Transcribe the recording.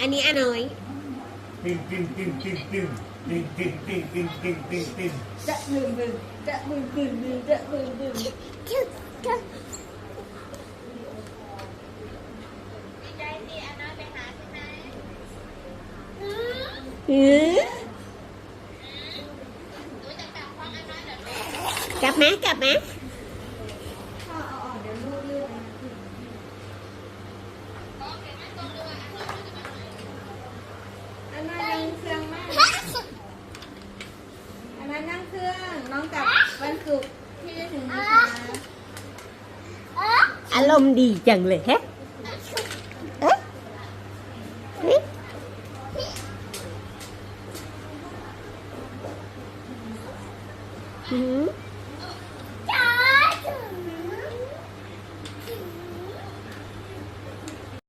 อันนี้อาน้อยติ้งติ้งติ้งติ้งติ้งติ้งติ้งติ้งติ้งติ้งติ้งติ้งจะบึ้งบึ้งจะบึ้งบึ้งบึ้งจะบึ้งบึ้งหือกลับไหมกลับไหมพ่ อันนั้นนั่งเครื่องมากอันนั้นนั่งเครื่อง น้องกลับวันศุกร์ที่จะถึงนี้ค่ะอารมณ์ดีจังเลยแฮะอื้อม